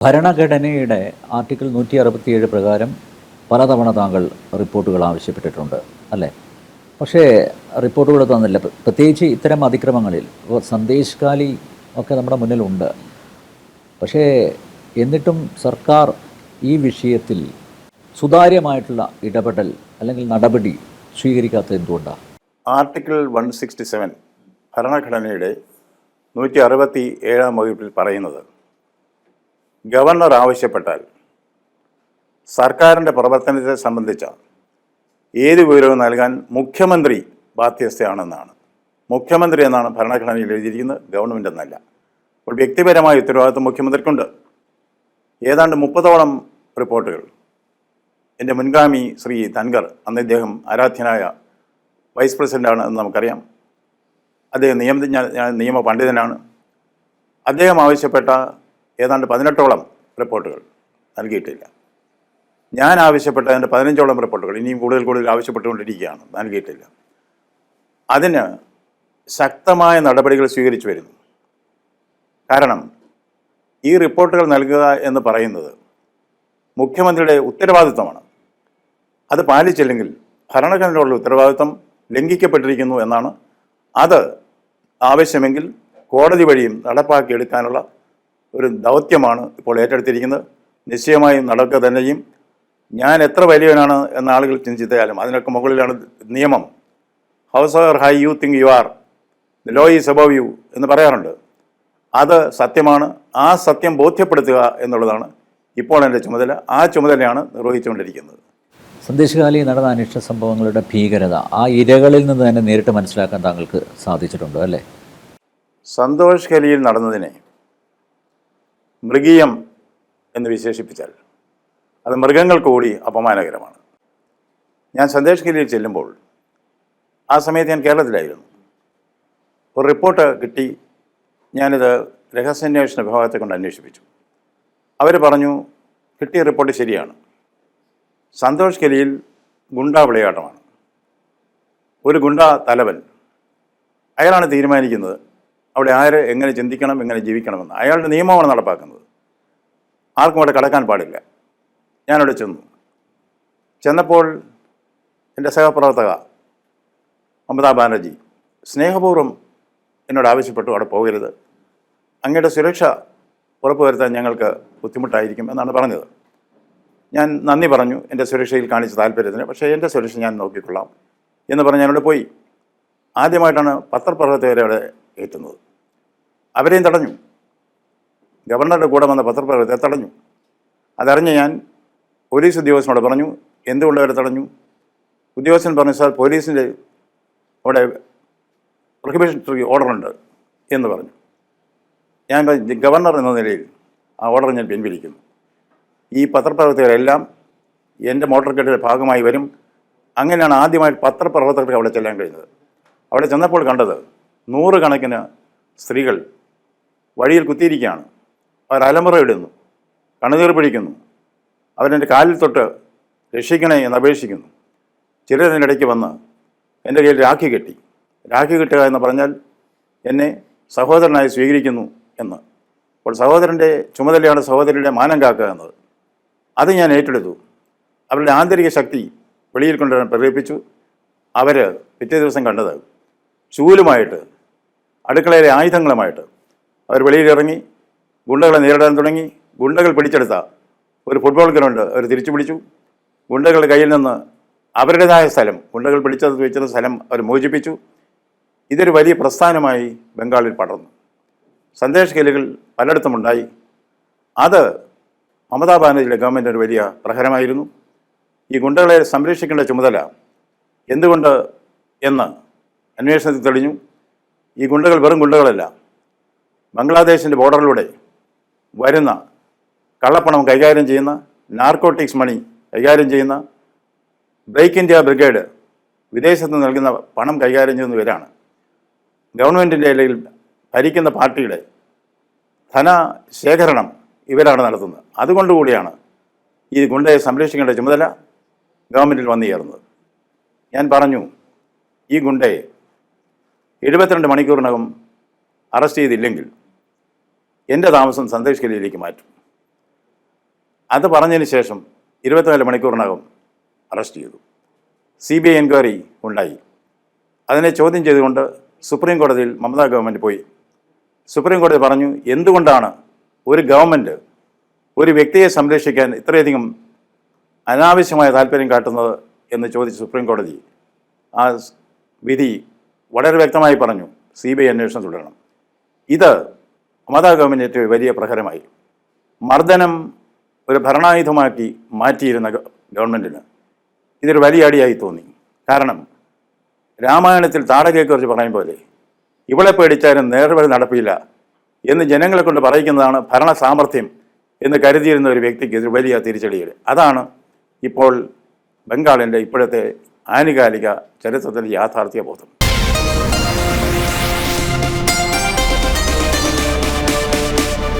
ഭരണഘടനയുടെ ആർട്ടിക്കിൾ നൂറ്റി അറുപത്തിയേഴ് പ്രകാരം പലതവണ താങ്കൾ റിപ്പോർട്ടുകൾ ആവശ്യപ്പെട്ടിട്ടുണ്ട് അല്ലേ? പക്ഷേ റിപ്പോർട്ടുകൾ തന്നില്ല. പ്രത്യേകിച്ച് ഇത്തരം അതിക്രമങ്ങളിൽ. സന്ദേശകാലി സന്ദേശ് കാലി ഒക്കെ നമ്മുടെ മുന്നിലുണ്ട്. പക്ഷേ എന്നിട്ടും സർക്കാർ ഈ വിഷയത്തിൽ സുതാര്യമായിട്ടുള്ള ഇടപെടൽ അല്ലെങ്കിൽ നടപടി സ്വീകരിക്കാത്തത് എന്തുകൊണ്ടാണ് ആർട്ടിക്കിൾ വൺ സിക്സ്റ്റി സെവൻ ഭരണഘടനയുടെ നൂറ്റി അറുപത്തി ഏഴാം വകുപ്പിൽ പറയുന്നത് ഗവർണർ ആവശ്യപ്പെട്ടാൽ സർക്കാരിന്റെ പ്രവർത്തനത്തെ സംബന്ധിച്ച ഏത് വിവരവും നൽകാൻ മുഖ്യമന്ത്രി ബാധ്യസ്ഥയാണെന്നാണ്. മുഖ്യമന്ത്രി എന്നാണ് ഭരണഘടനയിൽ എഴുതിയിരിക്കുന്നത് ഗവൺമെന്റ് എന്നല്ല. അപ്പോൾ വ്യക്തിപരമായ ഉത്തരവാദിത്വം മുഖ്യമന്ത്രിക്കുണ്ട്. ഏതാണ്ട് മുപ്പതോളം റിപ്പോർട്ടുകൾ. എന്റെ മുൻഗാമി ശ്രീ ധൻഗർ അന്ന് ഇദ്ദേഹം ആരാധ്യനായ വൈസ് പ്രസിഡന്റാണ് എന്ന് നമുക്കറിയാം. അദ്ദേഹം നിയമ നിയമ പണ്ഡിതനാണ്. അദ്ദേഹം ആവശ്യപ്പെട്ട ഏതാണ്ട് പതിനെട്ടോളം റിപ്പോർട്ടുകൾ നൽകിയിട്ടില്ല. ഞാൻ ആവശ്യപ്പെട്ട അതിന്റെ പതിനഞ്ചോളം റിപ്പോർട്ടുകൾ ഇനിയും കൂടുതൽ കൂടുതൽ ആവശ്യപ്പെട്ടുകൊണ്ടിരിക്കുകയാണ് നൽകിയിട്ടില്ല. അതിന് ശക്തമായ നടപടികൾ സ്വീകരിച്ചു വരുന്നു. കാരണം ഈ റിപ്പോർട്ടുകൾ നൽകുക എന്ന് പറയുന്നത് മുഖ്യമന്ത്രിയുടെ ഉത്തരവാദിത്തമാണ് അത് പാലിച്ചില്ലെങ്കിൽ ഭരണഘടനയുള്ള ഉത്തരവാദിത്വം ലംഘിക്കപ്പെട്ടിരിക്കുന്നു എന്നാണ്. അത് ആവശ്യമെങ്കിൽ കോടതി വഴിയും നടപ്പാക്കിയെടുക്കാനുള്ള ഒരു ദൗത്യമാണ് ഇപ്പോൾ ഏറ്റെടുത്തിരിക്കുന്നത്. നിശ്ചയമായും നടക്കുക തന്നെയും. ഞാൻ എത്ര വലിയവനാണ് എന്ന ആളുകൾ ചിന്തിച്ചാലും അതിനൊക്കെ മുകളിലാണ് നിയമം. However high you think you are the law is above you എന്ന് പറയാറുണ്ട്. അത് സത്യമാണ്. ആ സത്യം ബോധ്യപ്പെടുത്തുക എന്നുള്ളതാണ് ഇപ്പോൾ എന്റെ ചുമതല. ആ ചുമതലയാണ് നിർവഹിച്ചുകൊണ്ടിരിക്കുന്നത്. സന്ദേശകാലി നടന്ന അനിഷ്ട സംഭവങ്ങളുടെ ഭീകരത ആ ഇരകളിൽ നിന്ന് തന്നെ നേരിട്ട് മനസ്സിലാക്കാൻ താങ്കൾക്ക് സാധിച്ചിട്ടുണ്ടോ അല്ലേ? സന്തോഷ് കലിയിൽ നടന്നതിനെ മൃഗീയം എന്ന് വിശേഷിപ്പിച്ചാൽ അത് മൃഗങ്ങൾക്ക് കൂടി അപമാനകരമാണ്. ഞാൻ സന്ദേശ് ഗിരിയിൽ ചെല്ലുമ്പോൾ ആ സമയത്ത് ഞാൻ കേരളത്തിലായിരുന്നു. ഒരു റിപ്പോർട്ട് കിട്ടി. ഞാനിത് രഹസ്യാന്വേഷണ വിഭാഗത്തെ കൊണ്ട് അന്വേഷിപ്പിച്ചു. അവർ പറഞ്ഞു കിട്ടിയ റിപ്പോർട്ട് ശരിയാണ്. സന്തോഷ് കലിയിൽ ഗുണ്ടാ വിളയാട്ടമാണ്. ഒരു ഗുണ്ട തലവൻ. അയാളാണ് തീരുമാനിക്കുന്നത്. അവിടെ ആര് എങ്ങനെ ചിന്തിക്കണം എങ്ങനെ ജീവിക്കണമെന്ന്. അയാളുടെ നിയമമാണ് നടപ്പാക്കുന്നത്. ആർക്കും അവിടെ കടക്കാൻ പാടില്ല. ഞാനവിടെ ചെന്നു. ചെന്നപ്പോൾ എന്റെ സഹപ്രവർത്തക മമതാ ബാനർജി സ്നേഹപൂർവം എന്നോട് ആവശ്യപ്പെട്ടു അവിടെ പോകരുത്. അങ്ങയുടെ സുരക്ഷ ഉറപ്പുവരുത്താൻ ഞങ്ങൾക്ക് ബുദ്ധിമുട്ടായിരിക്കും എന്നാണ് പറഞ്ഞത്. ഞാൻ നന്ദി പറഞ്ഞു എന്റെ സുരക്ഷയിൽ കാണിച്ച താല്പര്യത്തിന് പക്ഷേ എന്റെ സുരക്ഷ ഞാൻ നോക്കിക്കൊള്ളാം എന്ന് പറഞ്ഞ് ഞാനവിടെ പോയി. ആദ്യമായിട്ടാണ് പത്രപ്രവർത്തകരെ അവിടെ എത്തുന്നത് അവരെയും തടഞ്ഞു. ഗവർണറുടെ കൂടെ വന്ന പത്രപ്രവർത്തകരെ തടഞ്ഞു. അതറിഞ്ഞ് ഞാൻ പോലീസ് ഉദ്യോഗസ്ഥനോട് പറഞ്ഞു എന്തുകൊണ്ട് അവരെ തടഞ്ഞു? ഉദ്യോഗസ്ഥൻ പറഞ്ഞു സാർ പോലീസിന്റെ അവിടെ പ്രൊഹിബിഷണറി ഓർഡറുണ്ട് എന്ന് പറഞ്ഞു. ഞാൻ ഗവർണർ എന്ന നിലയിൽ ആ ഓർഡർ ഞാൻ പിൻവലിക്കുന്നു. ഈ പത്രപ്രവർത്തകരെല്ലാം എന്റെ മോട്ടോർ കെട്ടിന്റെ ഭാഗമായി വരും. അങ്ങനെയാണ് ആദ്യമായിട്ട് പത്രപ്രവർത്തകർക്ക് അവിടെ ചെല്ലാൻ കഴിയുന്നത്. അവിടെ ചെന്നപ്പോൾ കണ്ടത് നൂറുകണക്കിന് സ്ത്രീകൾ വഴിയിൽ കുത്തിയിരിക്കുകയാണ്. അവർ അലമുറ ഇടുന്നു. കണ്ണുനീർ പിടിക്കുന്നു. അവരെന്റെ കാലിൽ തൊട്ട് രക്ഷിക്കണേ എന്ന് അപേക്ഷിക്കുന്നു. ചിലതിനിടയ്ക്ക് വന്ന് എന്റെ കയ്യിൽ രാഖി കെട്ടി. രാഖി കെട്ടുക എന്ന് പറഞ്ഞാൽ എന്നെ സഹോദരനായി സ്വീകരിക്കുന്നു എന്ന്. അപ്പോൾ സഹോദരന്റെ ചുമതലയാണ് സഹോദരിയുടെ മാനം കാക്കുക എന്നത്. അത് ഞാൻ ഏറ്റെടുത്തു. അവരുടെ ആന്തരിക ശക്തി വെളിയിൽ കൊണ്ടുവരാൻ പ്രേരിപ്പിച്ചു. അവർ പിറ്റേ ദിവസം കണ്ടത് ചൂലുമായിട്ട് അടുക്കളയിലെ ആയുധങ്ങളുമായിട്ട് അവർ വെളിയിലിറങ്ങി ഗുണ്ടകളെ നേരിടാൻ തുടങ്ങി. ഗുണ്ടകൾ പിടിച്ചെടുത്ത ഒരു ഫുട്ബോൾ ഗ്രൗണ്ട് അവർ തിരിച്ചു പിടിച്ചു. ഗുണ്ടകളുടെ കയ്യിൽ നിന്ന് അവരുടേതായ സ്ഥലം ഗുണ്ടകൾ പിടിച്ചത് വെച്ചിരുന്ന സ്ഥലം അവർ മോചിപ്പിച്ചു. ഇതൊരു വലിയ പ്രസ്ഥാനമായി ബംഗാളിൽ പടർന്നു. സന്ദേശ കലുകൾ പലയിടത്തുമുണ്ടായി. അത് മമതാ ബാനർജിയുടെ ഗവൺമെന്റ് ഒരു വലിയ പ്രഹരമായിരുന്നു. ഈ ഗുണ്ടകളെ സംരക്ഷിക്കേണ്ട ചുമതല എന്തുകൊണ്ട് എന്ന് അന്വേഷണത്തിൽ തെളിഞ്ഞു. ഈ ഗുണ്ടകൾ വെറും ഗുണ്ടകളല്ല. ബംഗ്ലാദേശിന്റെ ബോർഡറിലൂടെ വരുന്ന കള്ളപ്പണം കൈകാര്യം ചെയ്യുന്ന നാർക്കോട്ടിക്സ് മണി കൈകാര്യം ചെയ്യുന്ന ബ്രേക്ക് ഇന്ത്യ ബ്രിഗേഡ് വിദേശത്ത് നൽകുന്ന പണം കൈകാര്യം ചെയ്യുന്നവരാണ് ഗവൺമെന്റിന്റെ അല്ലെങ്കിൽ ഭരിക്കുന്ന പാർട്ടിയുടെ ധനശേഖരണം ഇവരാണ് നടത്തുന്നത്. അതുകൊണ്ടുകൂടിയാണ് ഈ ഗുണ്ടയെ സംരക്ഷിക്കേണ്ട ചുമതല ഗവൺമെന്റിൽ വന്നു ചേർന്നത്. ഞാൻ പറഞ്ഞു ഈ ഗുണ്ടയെ എഴുപത്തിരണ്ട് മണിക്കൂറിനകം അറസ്റ്റ് ചെയ്തില്ലെങ്കിൽ എന്റെ താമസം സന്ദേശ് കലിയിലേക്ക് മാറ്റും. അത് പറഞ്ഞതിന് ശേഷം ഇരുപത്തിനാല് മണിക്കൂറിനകം അറസ്റ്റ് ചെയ്തു. സി ബി ഐ എൻക്വയറി ഉണ്ടായി. അതിനെ ചോദ്യം ചെയ്തുകൊണ്ട് സുപ്രീം കോടതിയിൽ മമതാ ഗവൺമെന്റ് പോയി. സുപ്രീം കോടതി പറഞ്ഞു എന്തുകൊണ്ടാണ് ഒരു ഗവൺമെന്റ് ഒരു വ്യക്തിയെ സംരക്ഷിക്കാൻ ഇത്രയധികം അനാവശ്യമായ താല്പര്യം കാട്ടുന്നത്? എന്ന് ചോദിച്ച് സുപ്രീം കോടതി ആ വിധി വളരെ വ്യക്തമായി പറഞ്ഞു സി ബി ഐ അന്വേഷണം തുടരണം. ഇത് മമതാ ഗവൺമെന്റ് വലിയ പ്രഹരമായി. മർദ്ദനം ഒരു ഭരണായുധമാക്കി മാറ്റിയിരുന്ന ഗവൺമെന്റിന് ഇതൊരു വലിയ അടിയായി തോന്നി. കാരണം രാമായണത്തിൽ താടകയെക്കുറിച്ച് പറയും പോലെ ഇവളെ പേടിച്ചാലും നേർവഴി നടപ്പില്ല എന്ന് ജനങ്ങളെ കൊണ്ട് പറയിക്കുന്നതാണ് ഭരണ സാമർഥ്യം എന്ന് കരുതിയിരുന്ന ഒരു വ്യക്തിക്ക് ഇതൊരു വലിയ തിരിച്ചടികൾ. അതാണ് ഇപ്പോൾ ബംഗാളിന്റെ ഇപ്പോഴത്തെ ആനുകാലിക ചരിത്രത്തിന്റെ യാഥാർത്ഥ്യ ബോധം